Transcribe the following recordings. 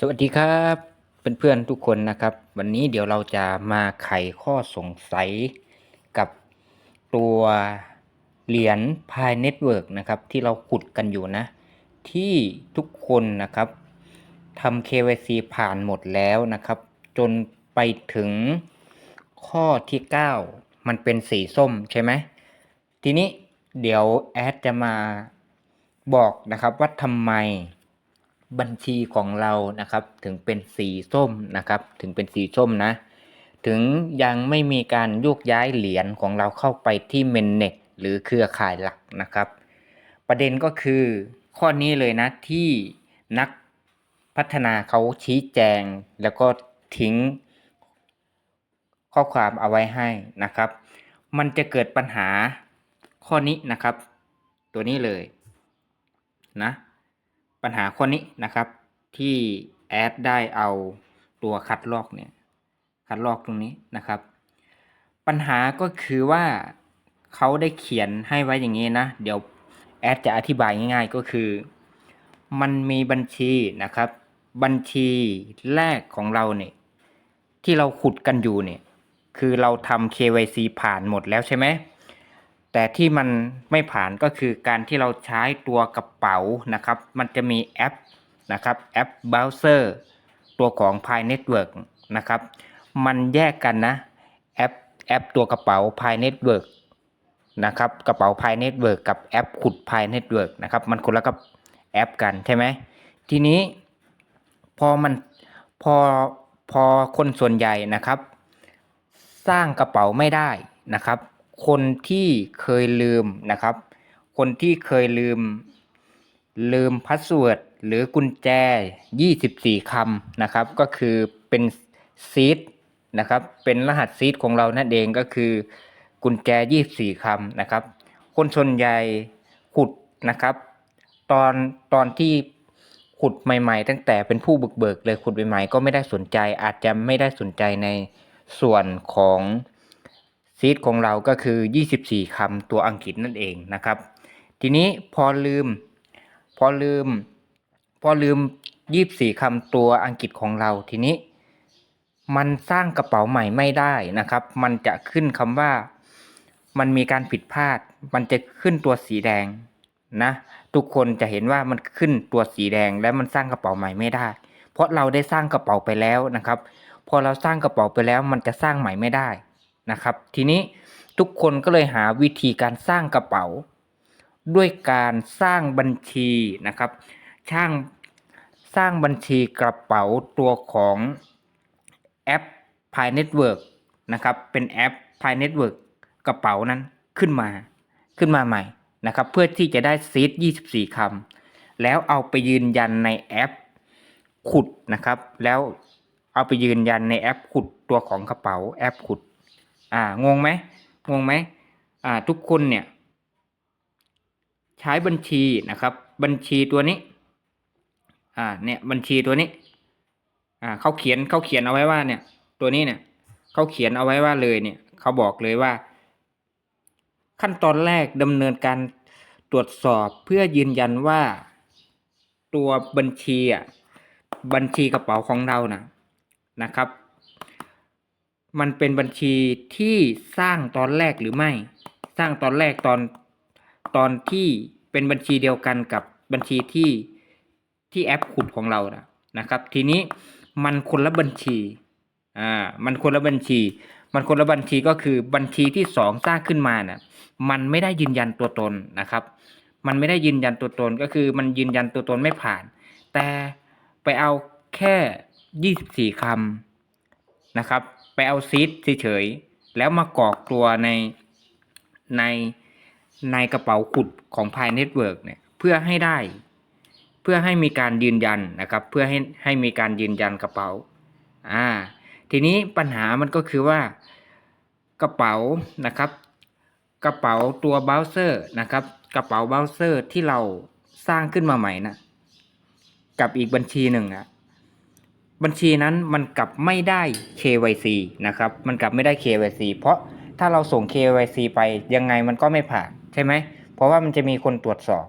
สวัสดีครับเพื่อนๆทุกคนนะครับ วันนี้เดี๋ยวเราจะมาไขข้อสงสัยกับตัวเหรียญ Pi Network นะครับ ที่เราขุดกันอยู่นะ ที่ทุกคนนะครับทำ KYC ผ่านหมดแล้วนะครับ จนไปถึงข้อที่ 9 มันเป็นสีส้มใช่ไหมทีนี้เดี๋ยวแอดจะมาบอกนะครับว่าทำไม บัญชีของเรานะครับ ถึงเป็นสีส้มนะครับ ถึงเป็นสีส้มนะ ถึงยังไม่มีการโยกย้ายเหรียญของเราเข้าไปที่เมนเน็ตหรือเครือข่ายหลักนะครับ ประเด็นก็คือข้อนี้เลยนะที่นักพัฒนาเขาชี้แจงแล้วก็ทิ้งข้อความเอาไว้ให้นะครับ มันจะเกิดปัญหาข้อนี้นะครับ ตัวนี้เลยนะ ปัญหาข้อนี้นะครับ ที่แอดได้เอาตัวคัดลอกเนี่ยคัดลอกตรงนี้นะครับ ปัญหาก็คือว่าเขาได้เขียนให้ไว้อย่างนี้นะ เดี๋ยวแอดจะอธิบายง่ายๆก็คือ มันมีบัญชีนะครับ บัญชีแรกของเราเนี่ยที่เราขุดกันอยู่เนี่ย คือเราทำ KYC ผ่านหมดแล้วใช่ไหม แต่ที่มันไม่ผ่านก็คือการที่เราใช้ตัวกระเป๋านะครับ มันจะมีแอปนะครับแอปเบราว์เซอร์ตัวของ Pi Network นะครับ มันแยกกันนะแอปแอปตัวกระเป๋า Pi Network นะครับกระเป๋า Pi Network กับแอปขุด Pi Network นะครับมันคนละกับแอปกันใช่ไหมทีนี้พอมันพอพอคนส่วนใหญ่นะครับ สร้างกระเป๋าไม่ได้นะครับ คนที่เคยลืมนะครับ คนที่เคยลืม ลืมพาสเวิร์ดหรือกุญแจ 24คำนะครับ ก็คือเป็นซีดนะครับ เป็นรหัสซีดของเรานั่นเองก็คือ กุญแจ 24คำนะครับ คนส่วนใหญ่ขุดนะครับ ตอนตอนที่ขุดใหม่ ๆ ตั้งแต่เป็นผู้บุกเบิกเลยขุดใหม่ๆก็ไม่ได้สนใจ อาจจะไม่ได้สนใจในส่วนของ ซีดของเราก็คือ 24คำตัวอังกฤษนั่นเองนะครับ ทีนี้พอลืม พอลืม พอลืม 24คำตัวอังกฤษของเราทีนี้ มันสร้างกระเป๋าใหม่ไม่ได้นะครับ มันจะขึ้นคำว่า มันมีการผิดพลาด มันจะขึ้นตัวสีแดงนะทุกคนจะเห็นว่ามันขึ้นตัวสีแดงและมันสร้างกระเป๋าใหม่ไม่ได้ เพราะเราได้สร้างกระเป๋าไปแล้วนะครับ พอเราสร้างกระเป๋าไปแล้ว มันจะสร้างใหม่ไม่ได้ นะครับ ทีนี้ทุกคนก็เลยหาวิธีการสร้างกระเป๋า ด้วยการสร้างบัญชีนะครับช่างสร้างบัญชีกระเป๋าตัวของแอป Pi Network นะครับ เป็นแอป Pi Network กระเป๋านั้นขึ้นมาขึ้นมาใหม่นะครับ เพื่อที่จะได้ซีด24 คำ แล้วเอาไปยืนยันในแอปขุดนะครับ แล้วเอาไปยืนยันในแอปขุดตัวของกระเป๋าแอปขุด อ่างงไหมงงไหมอ่าทุกคนเนี่ย ใช้บัญชีนะครับ บัญชีตัวนี้ อ่าเนี่ยบัญชีตัวนี้ อ่าเขาเขียนเขาเขียนเอาไว้ว่าเนี่ย ตัวนี้เนี่ยเขาเขียนเอาไว้ว่าเลยเนี่ยเขาบอกเลยว่า ขั้นตอนแรกดำเนินการตรวจสอบเพื่อยืนยันว่าตัวบัญชีอะบัญชีกระเป๋าของเรานะนะครับ มันเป็นบัญชีที่สร้างตอนแรกหรือไม่ สร้างตอนแรกตอนตอนที่เป็นบัญชีเดียวกันกับบัญชีที่ที่แอปขุดของเรานะนะครับ ทีนี้มันคนละบัญชีอ่ามันคนละบัญชี มันคนละบัญชีก็คือบัญชีที่สองสร้างขึ้นมาน่ะมันไม่ได้ยืนยันตัวตนนะครับ มันไม่ได้ยืนยันตัวตนก็คือมันยืนยันตัวตนไม่ผ่าน แต่ไปเอาแค่ยี่สิบสี่คำนะครับ ไปเอาซีดเฉยๆแล้วมากรอกตัวในในในกระเป๋าขุดของ Pi Network เนี่ยเพื่อให้ได้ เพื่อให้มีการยืนยันนะครับ เพื่อให้ให้มีการยืนยันกระเป๋าอ่าทีนี้ปัญหามันก็คือว่ากระเป๋านะครับ กระเป๋าตัวเบราว์เซอร์นะครับ กระเป๋าเบราว์เซอร์ที่เราสร้างขึ้นมาใหม่นะกับอีกบัญชีหนึ่งอะ บัญชีนั้นมันกลับไม่ได้ KYC นะครับ มันกลับไม่ได้ KYC เพราะถ้าเราส่ง KYC ไปยังไงมันก็ไม่ผ่านใช่ไหม เพราะว่ามันจะมีคนตรวจสอบ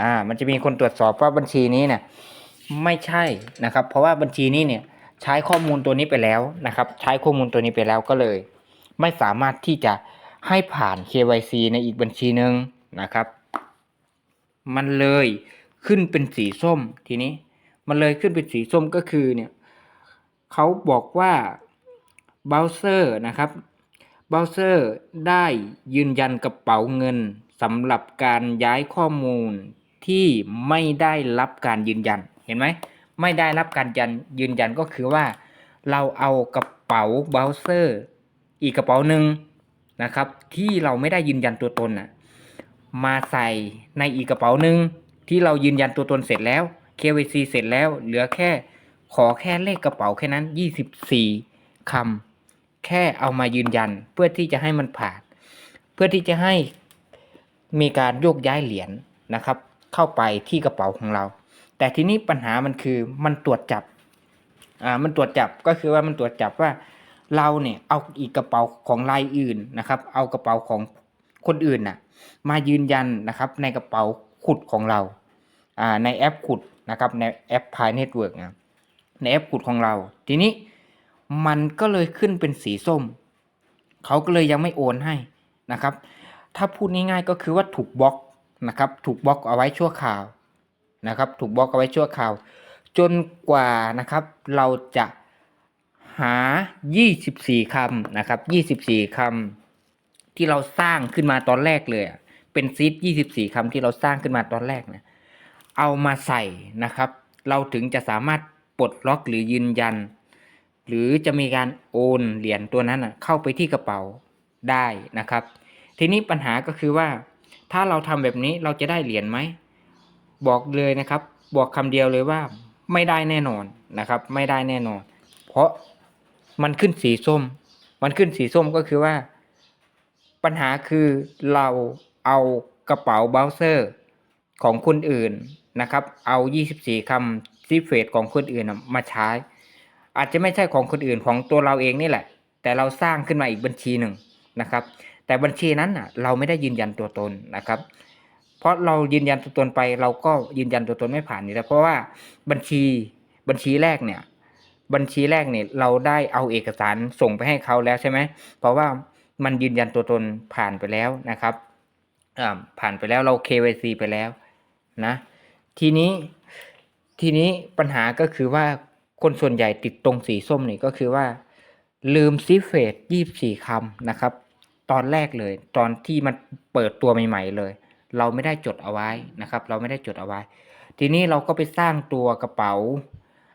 อ่า มันจะมีคนตรวจสอบว่าบัญชีนี้เนี่ยไม่ใช่นะครับ เพราะว่าบัญชีนี้เนี่ยใช้ข้อมูลตัวนี้ไปแล้วนะครับ ใช้ข้อมูลตัวนี้ไปแล้วก็เลย ไม่สามารถที่จะให้ผ่าน KYC ในอีกบัญชีหนึ่งนะครับ มันเลยขึ้นเป็นสีส้มทีนี้ มันเลยขึ้นเป็นสีส้มก็คือเนี่ยเขาบอกว่าเบราว์เซอร์นะครับเบราว์เซอร์ได้ยืนยันกระเป๋าเงินสำหรับการย้ายข้อมูลที่ไม่ได้รับการยืนยันเห็นไหมไม่ได้รับการยันยืนยันก็คือว่า เราเอากระเป๋าเบราว์เซอร์อีกกระเป๋าหนึ่งนะครับ ที่เราไม่ได้ยืนยันตัวตนนะมาใส่ในอีกกระเป๋าหนึ่งที่เรายืนยันตัวตนเสร็จแล้ว KYC เสร็จแล้วเหลือแค่ขอแค่เลขกระเป๋าแค่นั้น 24คำแค่เอามายืนยันเพื่อที่จะให้มันผ่าน เพื่อที่จะให้มีการโยกย้ายเหรียญนะครับ เข้าไปที่กระเป๋าของเรา แต่ทีนี้ปัญหามันคือมันตรวจจับอ่ามันตรวจจับก็คือว่ามันตรวจจับว่าเราเนี่ยเอาอีกกระเป๋าของรายอื่นนะครับ เอากระเป๋าของคนอื่นน่ะมายืนยันนะครับในกระเป๋าขุดของเราอ่าในแอปขุด นะครับในแอป Pi Network นะในแอปขุดของเรา ทีนี้มันก็เลยขึ้นเป็นสีส้ม เขาก็เลยยังไม่โอนให้นะครับ ถ้าพูดง่ายๆก็คือว่าถูกบล็อกนะครับ ถูกบล็อกเอาไว้ชั่วคราวนะครับ ถูกบล็อกเอาไว้ชั่วคราว จนกว่านะครับเราจะหา 24 คำนะครับ 24 คำที่เราสร้างขึ้นมาตอนแรกเลย เป็นซีด24 คำที่เราสร้างขึ้นมาตอนแรกนะ เอามาใส่นะครับ เราถึงจะสามารถปลดล็อกหรือยืนยัน หรือจะมีการโอนเหรียญตัวนั้นเข้าไปที่กระเป๋าได้นะครับ ทีนี้ปัญหาก็คือว่า ถ้าเราทำแบบนี้เราจะได้เหรียญไหมบอกเลยนะครับ บอกคำเดียวเลยว่า ไม่ได้แน่นอนนะครับ ไม่ได้แน่นอน เพราะมันขึ้นสีส้ม มันขึ้นสีส้มก็คือว่า ปัญหาคือเราเอากระเป๋าเบราว์เซอร์ของคนอื่น นะครับ เอา 24คำซีเฟตของคนอื่นมาใช้ อาจจะไม่ใช่ของคนอื่นของตัวเราเองนี่แหละ แต่เราสร้างขึ้นมาอีกบัญชีหนึ่งนะครับ แต่บัญชีนั้นน่ะเราไม่ได้ยืนยันตัวตนนะครับ เพราะเรายืนยันตัวตนไป เราก็ยืนยันตัวตนไม่ผ่านนี่แหละเพราะว่าบัญชีบัญชีแรกเนี่ย บัญชีแรกเนี่ยเราได้เอาเอกสารส่งไปให้เขาแล้วใช่ไหมเพราะว่ามันยืนยันตัวตนผ่านไปแล้วนะครับผ่านไปแล้วเรา KYC ไปแล้วนะ ทีนี้ทีนี้ปัญหาก็คือว่าคนส่วนใหญ่ติดตรงสีส้มนี่ก็คือว่า ลืมซิเฟตยี่สี่คำนะครับ ตอนแรกเลย ตอนที่มันเปิดตัวใหม่ ๆ เลย เราไม่ได้จดเอาไว้นะครับ เราไม่ได้จดเอาไว้ ทีนี้เราก็ไปสร้างตัวกระเป๋า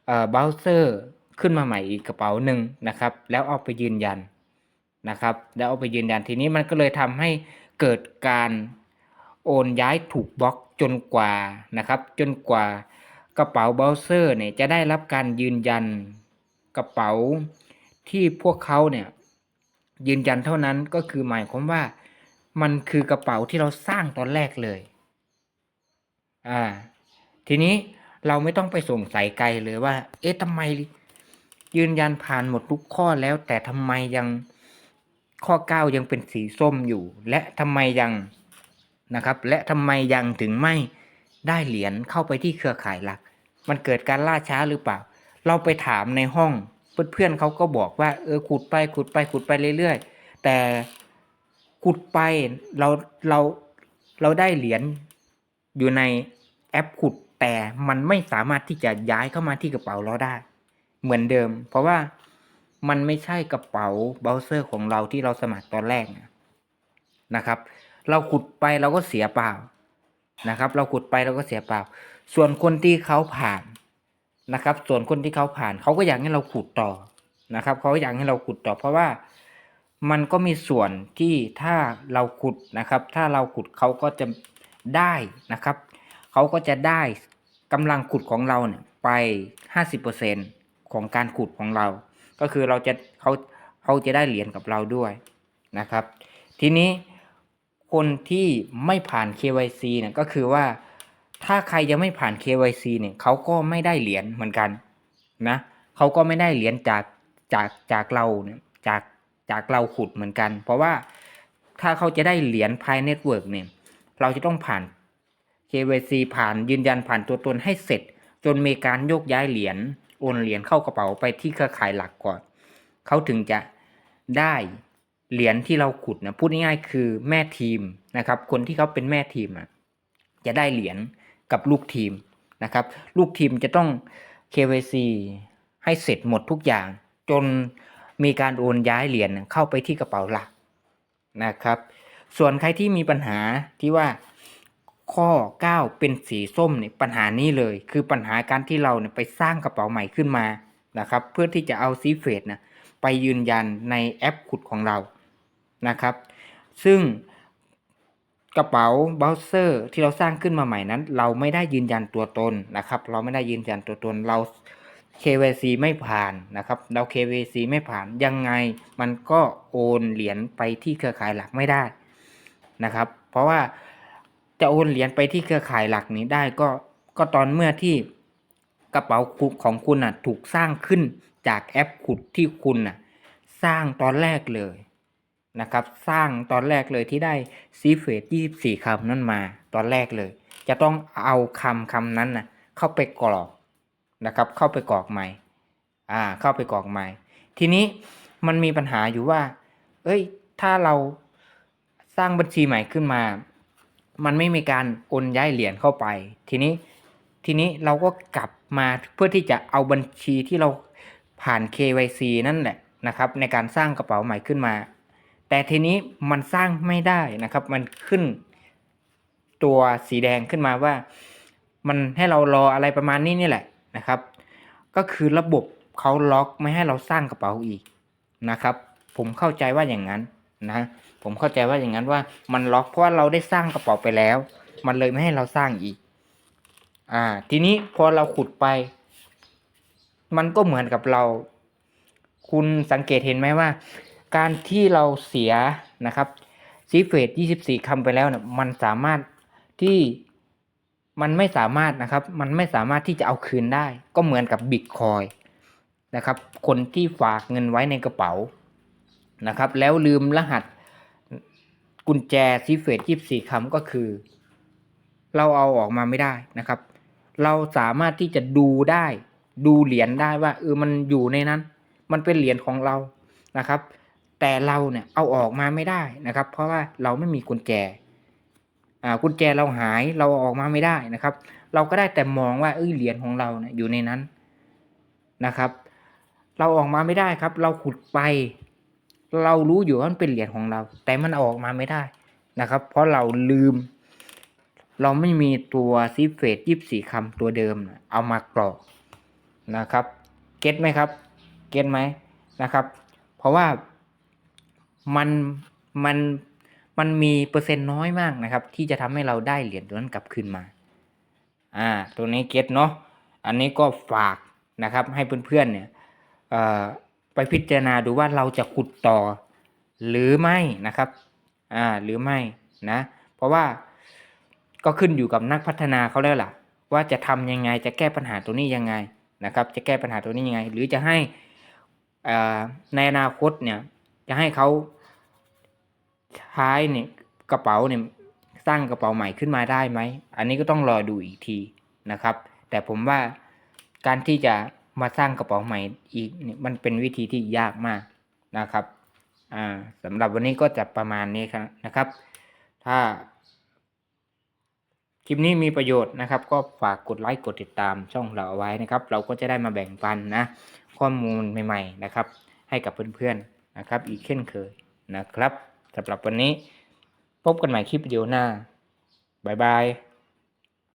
เอ่อเบราว์เซอร์ขึ้นมาใหม่อีกกระเป๋าหนึ่งนะครับ แล้วเอาไปยืนยันนะครับ แล้วเอาไปยืนยันทีนี้มันก็เลยทำให้เกิดการ โอนย้ายถูกบล็อกจนกว่านะครับ จนกว่ากระเป๋าเบราว์เซอร์เนี่ยจะได้รับการยืนยันกระเป๋าที่พวกเขาเนี่ยยืนยันเท่านั้นก็คือหมายความว่ามันคือกระเป๋าที่เราสร้างตอนแรกเลยอ่าทีนี้เราไม่ต้องไปสงสัยไกลเลยว่า เอ๊ะทำไมยืนยันผ่านหมดทุกข้อแล้วแต่ทำไมยังข้อเก้ายังเป็นสีส้มอยู่ และทำไมยัง นะครับ และทำไมยังถึงไม่ได้เหรียญเข้าไปที่เครือข่ายหลัก มันเกิดการล่าช้าหรือเปล่า เราไปถามในห้อง เพื่อนๆเขาก็บอกว่าเออขุดไปขุดไปขุดไปเรื่อยๆ แต่ขุดไปเราเราเราได้เหรียญอยู่ในแอปขุดแต่มันไม่สามารถที่จะย้ายเข้ามาที่กระเป๋าเราได้ เหมือนเดิม เพราะว่ามันไม่ใช่กระเป๋าเบราว์เซอร์ของเราที่เราสมัครตอนแรกนะครับ เราขุดไปเราก็เสียเปล่านะครับ เราขุดไปเราก็เสียเปล่า ส่วนคนที่เขาผ่านนะครับ ส่วนคนที่เขาผ่านเขาก็อยากให้เราขุดต่อนะครับเขาอยากให้เราขุดต่อ เพราะว่ามันก็มีส่วนที่ถ้าเราขุดนะครับ ถ้าเราขุดเขาก็จะได้นะครับเขาก็จะได้กำลังขุดของเราเนี่ยไปห้าสิบเปอร์เซ็นของการขุดของเรา ก็คือเราจะเขาเขาจะได้เหรียญกับเราด้วยนะครับ ทีนี้ คนที่ไม่ผ่าน KYC เนี่ยก็คือว่าถ้าใครยังไม่ผ่าน KYC เนี่ยเขาก็ไม่ได้เหรียญเหมือนกันนะเขาก็ไม่ได้เหรียญจากจากจากเราเนี่ยจากจากเราขุดเหมือนกัน เพราะว่าถ้าเขาจะได้เหรียญภายเน็ตเวิร์กเนี่ยเราจะต้องผ่าน KYC ผ่านยืนยันผ่านตัวตนให้เสร็จ จนมีการโยกย้ายเหรียญโอนเหรียญเข้ากระเป๋าไปที่เครือข่ายหลักก่อนเขาถึงจะได้ เหรียญที่เราขุดนะพูดง่ายๆคือแม่ทีมนะครับ คนที่เขาเป็นแม่ทีมอะจะได้เหรียญกับลูกทีมนะครับ ลูกทีมจะต้อง KYC ให้เสร็จหมดทุกอย่าง จนมีการโอนย้ายเหรียญเข้าไปที่กระเป๋าหลักนะครับ ส่วนใครที่มีปัญหาที่ว่าข้อ 9 เป็นสีส้มเนี่ยปัญหานี้เลย คือปัญหาการที่เราเนี่ยไปสร้างกระเป๋าใหม่ขึ้นมานะครับ เพื่อที่จะเอาซีเฟดนะไปยืนยันในแอปขุดของเรา นะครับ ซึ่งกระเป๋าเบราว์เซอร์ที่เราสร้างขึ้นมาใหม่นั้น เราไม่ได้ยืนยันตัวตนนะครับ เราไม่ได้ยืนยันตัวตนเรา KYC ไม่ผ่านนะครับ เรา KYC ไม่ผ่านยังไงมันก็โอนเหรียญไปที่เครือข่ายหลักไม่ได้นะครับ เพราะว่าจะโอนเหรียญไปที่เครือข่ายหลักนี้ได้ก็ก็ตอนเมื่อที่กระเป๋าของคุณน่ะถูกสร้างขึ้นจากแอปขุดที่คุณน่ะสร้างตอนแรกเลย นะครับ สร้างตอนแรกเลยที่ได้ซีเฟส24คำนั้นมา ตอนแรกเลย จะต้องเอาคำคำนั้นนะเข้าไปกรอกนะครับ เข้าไปกรอกใหม่ อ่า เข้าไปกรอกใหม่ ทีนี้มันมีปัญหาอยู่ว่า เอ้ย ถ้าเราสร้างบัญชีใหม่ขึ้นมา มันไม่มีการโอนย้ายเหรียญเข้าไป ทีนี้ ทีนี้เราก็กลับมาเพื่อที่จะเอาบัญชีที่เราผ่าน KYC นั่นแหละนะครับ ในการสร้างกระเป๋าใหม่ขึ้นมา แต่ทีนี้มันสร้างไม่ได้นะครับ มันขึ้นตัวสีแดงขึ้นมาว่า มันให้เรารออะไรประมาณนี้นี่แหละนะครับ ก็คือระบบเขาล็อกไม่ให้เราสร้างกระเป๋าอีกนะครับ ผมเข้าใจว่าอย่างนั้นนะผมเข้าใจว่าอย่างนั้นว่ามันล็อกเพราะว่าเราได้สร้างกระเป๋าไปแล้ว มันเลยไม่ให้เราสร้างอีก อ่า ทีนี้พอเราขุดไป มันก็เหมือนกับเรา คุณสังเกตเห็นไหมว่า การที่เราเสียนะครับซีเฟด24 คำไปแล้วเนี่ยมันสามารถที่มันไม่สามารถนะครับ มันไม่สามารถที่จะเอาคืนได้ ก็เหมือนกับบิตคอยนะครับ คนที่ฝากเงินไว้ในกระเป๋านะครับ แล้วลืมรหัสกุญแจซีเฟด24 คำก็คือ เราเอาออกมาไม่ได้นะครับ เราสามารถที่จะดูได้ ดูเหรียญได้ว่าเออมันอยู่ในนั้น มันเป็นเหรียญของเรานะครับ แต่เราเนี่ยเอาออกมาไม่ได้นะครับ เพราะว่าเราไม่มีกุญแจอ่ากุญแจเราหายเราเอาออกมาไม่ได้นะครับ เราก็ได้แต่มองว่าเอ้ยเหรียญของเราเนี่ยอยู่ในนั้นนะครับ เราออกมาไม่ได้ครับ เราขุดไป เรารู้อยู่ว่ามันเป็นเหรียญของเรา แต่มันออกมาไม่ได้นะครับ เพราะเราลืม เราไม่มีตัวซีเฟตยี่สี่คำตัวเดิม เอามากรอกนะครับ เก็ตไหมครับ เก็ตไหมนะครับ เพราะว่า มันมันมันมีเปอร์เซ็นต์น้อยมากนะครับ ที่จะทำให้เราได้เหรียญตัวนั้นกลับคืนมา อ่าตัวนี้เก็ตเนาะอันนี้ก็ฝากนะครับ ให้เพื่อนๆเนี่ยเอ่อไปพิจารณาดูว่าเราจะขุดต่อ หรือไม่นะครับ อ่า หรือไม่นะ เพราะว่าก็ขึ้นอยู่กับนักพัฒนาเขาแล้วล่ะ ว่าจะทำยังไงจะแก้ปัญหาตัวนี้ยังไงนะครับ จะแก้ปัญหาตัวนี้ยังไง หรือจะให้อ่าในอนาคตเนี่ย จะให้เขาใช้เนี่ยกระเป๋าเนี่ยสร้างกระเป๋าใหม่ขึ้นมาได้ไหม อันนี้ก็ต้องรอดูอีกทีนะครับ แต่ผมว่าการที่จะมาสร้างกระเป๋าใหม่อีกเนี่ยมันเป็นวิธีที่ยากมากนะครับอ่าสำหรับวันนี้ก็จะประมาณนี้ครับนะครับ ถ้าคลิปนี้มีประโยชน์นะครับ ก็ฝากกดไลค์กดติดตามช่องเราเอาไว้นะครับ เราก็จะได้มาแบ่งปันนะข้อมูลใหม่ ๆนะครับ ให้กับเพื่อนๆ นะครับ อีกเช่นเคยนะครับสำหรับวันนี้ พบกันใหม่คลิปวิดีโอหน้าบ๊ายบาย